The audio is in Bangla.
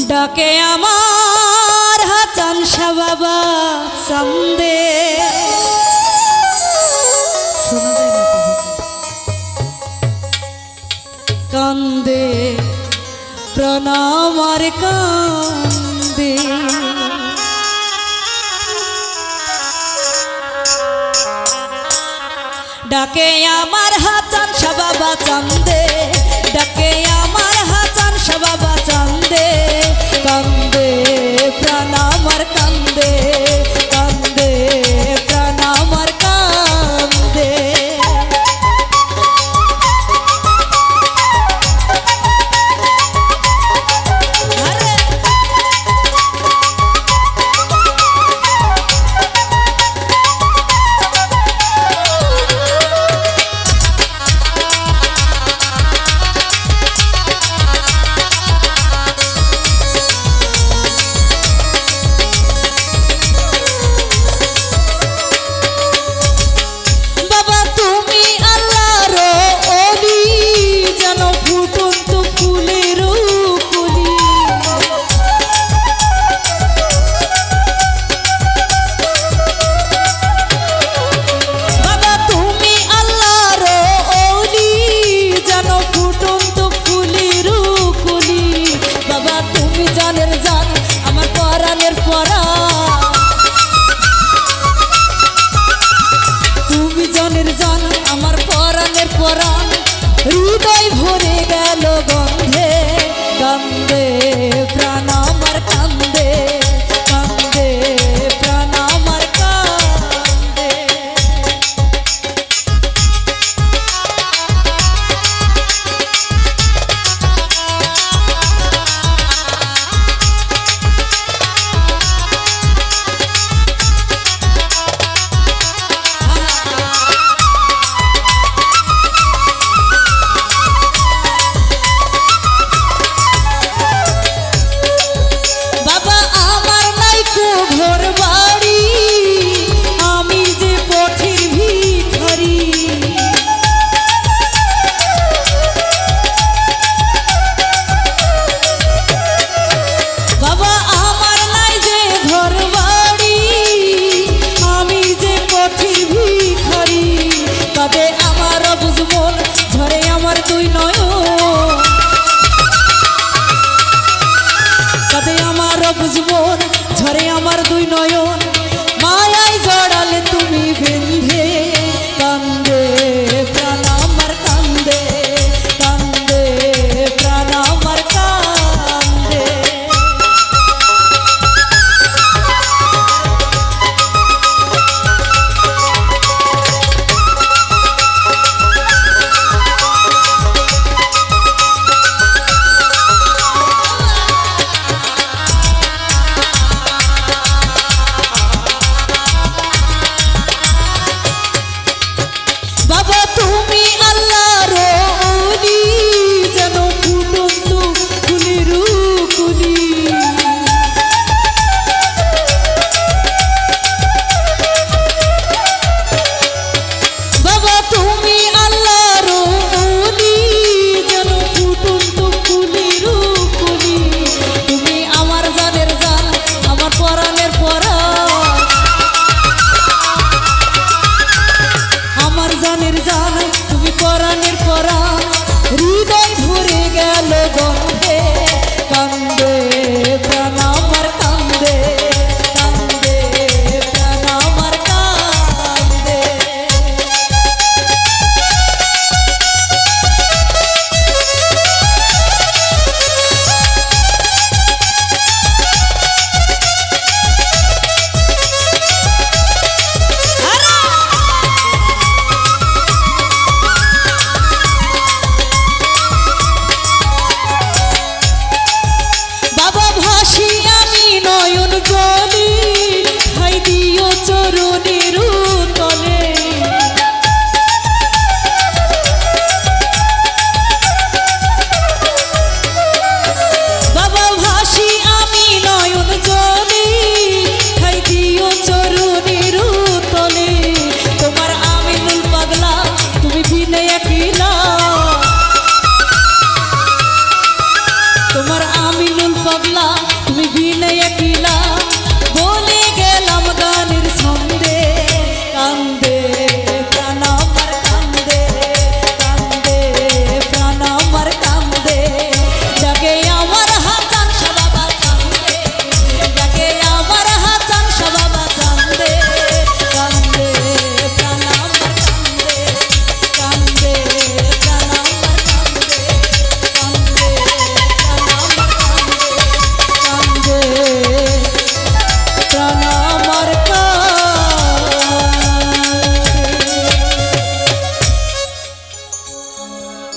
ডাকে আমার হাতন সবাবা সন্দে চান্দে। কান্দে প্রণাম কান্দে। ডাকে আমার হাতন সবাবা বাবা বাবা ভাবলা তুমি দিনে কিলা